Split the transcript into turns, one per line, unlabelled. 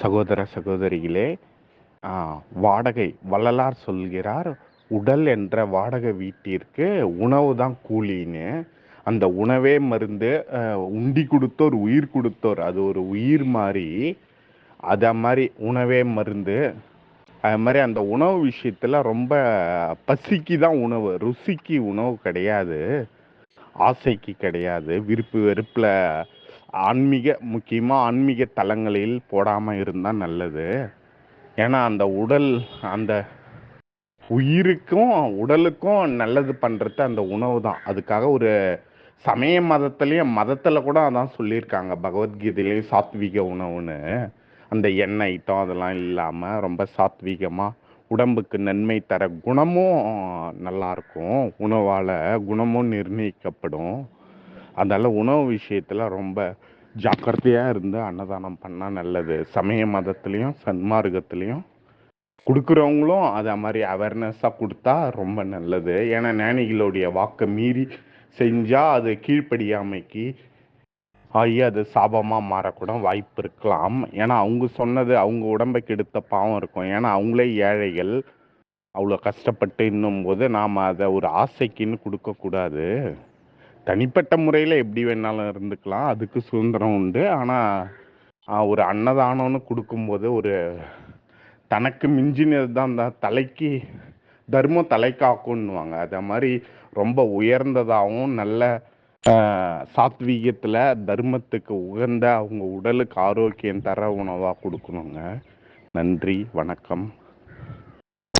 சகோதர சகோதரிகளே வாடகை வள்ளலார் சொல்கிறார் உடல் என்ற வாடகை வீட்டிற்கு உணவு தான் கூலின்னு. அந்த உணவே மருந்து உண்டி கொடுத்தோர் உயிர் கொடுத்தோர் அது ஒரு உயிர் மாதிரி அத மாதிரி உணவே மருந்து. அது மாதிரி அந்த உணவு விஷயத்தில் ரொம்ப பசிக்கு தான் உணவு ருசிக்கு உணவு கிடையாது ஆசைக்கு கிடையாது விருப்பு வெறுப்பில் ஆன்மீக முக்கியமாக ஆன்மீக தலங்களில் போடாமல் இருந்தால் நல்லது. ஏன்னா அந்த உடல் அந்த உயிருக்கும் உடலுக்கும் நல்லது பண்ணுறது அந்த உணவு தான். அதுக்காக ஒரு சமய மதத்துலேயும் மதத்தில் கூட அதான் சொல்லியிருக்காங்க. பகவத்கீதையிலையும் சாத்விக உணவுன்னு. அந்த எண்ணெய் ஐட்டம் அதெல்லாம் இல்லாமல் ரொம்ப சாத்வீகமா உடம்புக்கு நன்மை தர குணமும் நல்லாயிருக்கும் உணவால் குணமும் நிர்ணயிக்கப்படும். அதனால் உணவு விஷயத்தில் ரொம்ப ஜாக்கிரதையாக இருந்து அன்னதானம் பண்ணால் நல்லது. சமய மதத்துலேயும் சன்மார்க்கத்துலேயும் கொடுக்குறவங்களும் அதை மாதிரி அவேர்னஸாக கொடுத்தா ரொம்ப நல்லது. ஏன்னா ஞானிகளுடைய வாக்கை மீறி செஞ்சால் அது கீழ்ப்படியாமைக்கு ஆகி அது சாபமாக மாறக்கூட வாய்ப்பு இருக்கலாம். ஏன்னா அவங்க சொன்னது அவங்க உடம்பை கெடுத்த பாவம் இருக்கும். ஏன்னா அவங்களே ஏழைகள். அவ்வளோ கஷ்டப்பட்டு இன்னும் போது நாம் அதை ஒரு ஆசைக்குன்னு கொடுக்கக்கூடாது. தனிப்பட்ட முறையில் எப்படி வேணாலும் இருந்துக்கலாம். அதுக்கு சுதந்திரம் உண்டு. ஆனால் ஒரு அன்னதானம்னு கொடுக்கும்போது ஒரு தனக்கு மிஞ்சினது தான் அந்த தலைக்கு தர்மம் தலைக்காக்குன்னுவாங்க. அதே மாதிரி ரொம்ப உயர்ந்ததாகவும் நல்ல சாத்வீகத்தில் தர்மத்துக்கு உகந்த அவங்க உடலுக்கு ஆரோக்கியம் தர உணவாக கொடுக்கணுங்க. நன்றி வணக்கம்.